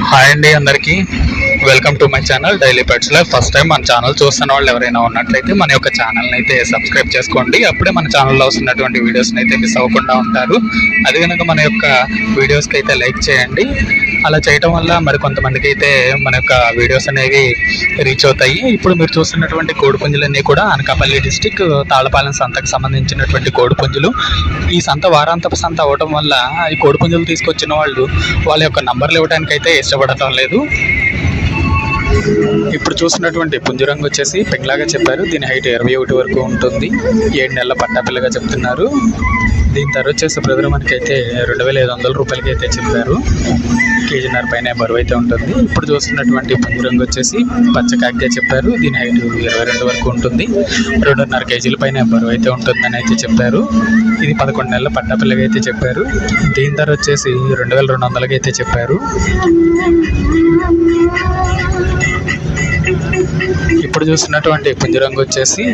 Hi అండి అందరికీ. Welcome to my channel daily pets life first time మన channel చూస్తున్న వాళ్ళు ఎవరైనా ఉన్నట్లయితే మన యొక్క ఛానల్ని అయితే సబ్స్క్రైబ్ చేసుకోండి. అప్పుడే మన ఛానల్లో వస్తున్నటువంటి వీడియోస్ని అయితే మిస్ అవ్వకుండా ఉంటారు. అది కనుక మన యొక్క వీడియోస్కి అయితే లైక్ చేయండి. అలా చేయటం వల్ల మరి కొంతమందికి అయితే మన యొక్క వీడియోస్ అనేవి రీచ్ అవుతాయి. ఇప్పుడు మీరు చూస్తున్నటువంటి కోడిపుంజులన్నీ కూడా అనకాపల్లి డిస్టిక్ తాళపాలెం సంతకు సంబంధించినటువంటి కోడిపుంజులు. ఈ సంత వారాంతపు సంత అవ్వటం వల్ల ఈ కోడిపుంజులు తీసుకొచ్చిన వాళ్ళు వాళ్ళ యొక్క నంబర్లు ఇవ్వడానికి అయితే ఇష్టపడటం లేదు. ఇప్పుడు చూసినటువంటి పుంజురంగు వచ్చేసి పెంగ్లాగా చెప్పారు. దీని హైట్ ఇరవై ఒకటి వరకు ఉంటుంది. ఏడు నెలల పట్టాపిల్లగా చెప్తున్నారు. దీని ధర వచ్చేసి బ్రదర్ మనకైతే రెండు వేల ఐదు వందల రూపాయలకి అయితే చెప్పారు. కేజీన్నర పైన బరువు అయితే ఉంటుంది. ఇప్పుడు చూస్తున్నటువంటి పుంజరంగు వచ్చేసి పచ్చకాగ్గా చెప్పారు. దీని హైట్ ఇరవై రెండు వరకు ఉంటుంది. రెండున్నర కేజీల పైన బరువు అయితే ఉంటుందని అయితే చెప్పారు. ఇది పదకొండు నెలల పట్టాపిల్లగా అయితే చెప్పారు. దీని ధర వచ్చేసి రెండు వేల రెండు వందలకి అయితే చెప్పారు. ఇప్పుడు చూస్తున్నటువంటి పుంజరంగు వచ్చేసి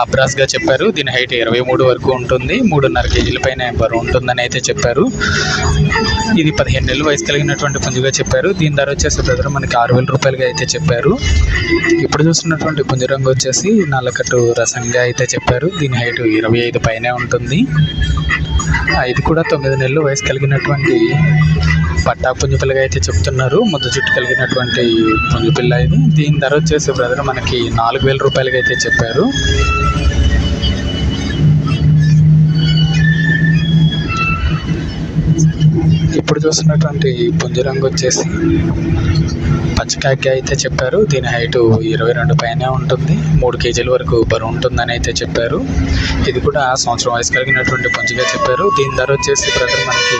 అబ్రాస్గా చెప్పారు. దీని హైట్ ఇరవై మూడు వరకు ఉంటుంది. మూడున్నర కేజీల పైన బరువు ఉంటుందని అయితే చెప్పారు. ఇది పదిహేను నెలలు వయసు కలిగినటువంటి పుంజుగా చెప్పారు. దీని ధర వచ్చేసి బ్రదర్ మనకి ఆరు వేల రూపాయలుగా అయితే చెప్పారు. ఇప్పుడు చూస్తున్నటువంటి పుంజరంగు వచ్చేసి నల్లకట్టు రసంగా అయితే చెప్పారు. దీని హైట్ ఇరవై ఐదు పైనే ఉంటుంది. ఇది కూడా తొమ్మిది నెలలు వయసు కలిగినటువంటి పట్టా పుంజిపిల్లగా అయితే చెప్తున్నారు. ముద్ద చుట్టు కలిగినటువంటి పుంజిపిల్ల ఇది దీని ధర వచ్చేసి బ్రదర్ మనకి నాలుగు వేల రూపాయలకి అయితే చెప్పారు. ఇప్పుడు చూస్తున్నటువంటి పుంజరంగు వచ్చేసి పచ్చకాకి అయితే చెప్పారు. దీని హైట్ ఇరవై రెండు పైనే ఉంటుంది. మూడు కేజీల వరకు బరువు ఉంటుందని అయితే చెప్పారు. ఇది కూడా సంవత్సరం వయసు కలిగినటువంటి పుంజుగా చెప్పారు. దీని ధర వచ్చేసి బ్రదర్ మనకి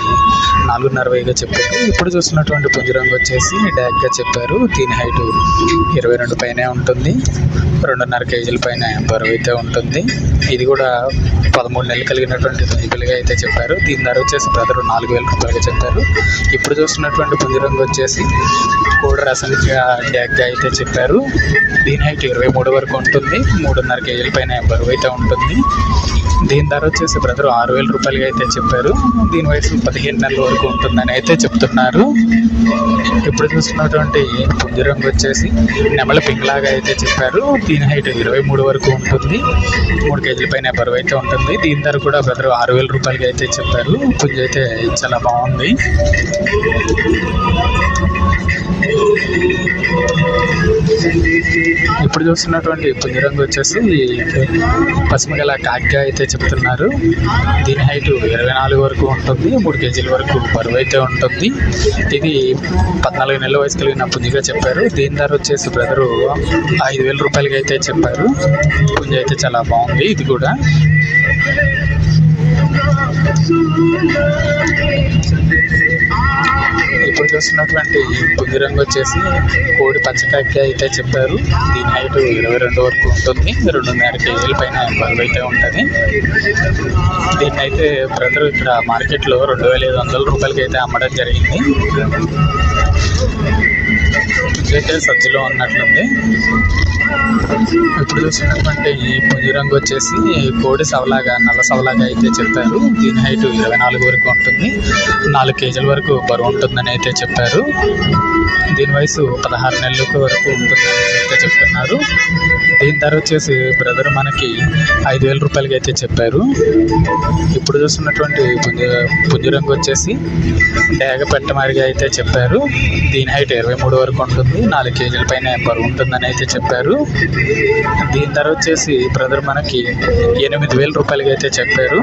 నాలుగున్నర వేయిగా చెప్పారు. ఇప్పుడు చూసినటువంటి పుంజు రంగు వచ్చేసి డ్యాక్గా చెప్పారు. దీని హైట్ ఇరవై రెండు పైనే ఉంటుంది. రెండున్నర కేజీల పైన బరువు అయితే ఉంటుంది. ఇది కూడా పదమూడు నెలలు కలిగినటువంటి పుంజుపిల్లగా అయితే చెప్పారు. దీని ధర వచ్చేసి బ్రదర్ నాలుగు వేల రూపాయలుగా చెప్పారు. ఇప్పుడు చూస్తున్నటువంటి పుంజరంగు వచ్చేసి కూడా రసం డ్యాగ్గా అయితే చెప్పారు. దీని హైట్ ఇరవై మూడు వరకు ఉంటుంది. మూడున్నర కేజీల పైన బరువు అయితే ఉంటుంది. దీని ధర వచ్చేసి బ్రదర్ ఆరు వేల రూపాయలుగా అయితే చెప్పారు. దీని వయసు పదిహేను నెలల వరకు ఉంటుందని అయితే చెప్తున్నారు. ఇప్పుడు చూస్తున్నటువంటి పుంజు రంగు వచ్చేసి నెమల పింగ్లాగా అయితే చెప్పారు. దీని హైట్ ఇరవై మూడు వరకు ఉంటుంది. మూడు కేజీల పైన బరువు అయితే ఉంటుంది. దీని ధర కూడా బ్రదర్ ఆరు వేల రూపాయలకి అయితే చెప్పారు. పుంజు అయితే చాలా బాగుంది. ఇప్పుడు చూస్తున్నటువంటి పుంజరంగు వచ్చేసి పసుపు గల కాగ్గా అయితే చెప్తున్నారు. దీని హైట్ ఇరవై నాలుగు వరకు ఉంటుంది మూడు కేజీల వరకు బరువు అయితే ఉంటుంది. ఇది పద్నాలుగు నెలల వయసు కలిగిన పుంజిగా చెప్పారు. దీని ధర వచ్చేసి బ్రదరు ఐదు వేల రూపాయలకి అయితే చెప్పారు. పుంజ అయితే చాలా బాగుంది ఇది కూడా. ఇప్పుడు చూస్తున్నటువంటి పుంజు రంగు వచ్చేసి కోడి పచ్చకాకి అయితే చెప్పారు. దీని హైట్ ఇరవై రెండు వరకు ఉంటుంది. రెండున్నర కేజీల పైన బరువు అయితే ఉంటుంది. దీన్ని అయితే బ్రదర్ ఇక్కడ మార్కెట్లో రెండు వేల ఐదు వందల రూపాయలకి అయితే అమ్మడం జరిగింది. అయితే సజ్జలో ఉన్నట్లుంది. ఇప్పుడు చూసినటువంటి ఈ పుంజురంగు వచ్చేసి కోడి సవలాగా నల్ల సవలాగా అయితే చెప్పారు. దీని హైట్ ఇరవై నాలుగు వరకు ఉంటుంది. నాలుగు కేజీల వరకు బరువు ఉంటుందని అయితే చెప్పారు. దీని వయసు పదహారు నెలల వరకు ఉంటుందని అయితే చెప్తున్నారు. దీని ధర వచ్చేసి బ్రదర్ మనకి ఐదు వేల రూపాయలకి అయితే చెప్పారు. ఇప్పుడు చూస్తున్నటువంటి పుంజ పుంజురంగు వచ్చేసి డేగ పెట్టమారిగా అయితే చెప్పారు. దీని హైట్ ఇరవై మూడు వరకు ఉంటుంది. ఉంటుంది నాలుగు కేజీల పైన బరువు ఉంటుందని అయితే చెప్పారు. దీని ధర వచ్చేసి బ్రదర్ మనకి ఎనిమిది వేల రూపాయలకి అయితే చెప్పారు.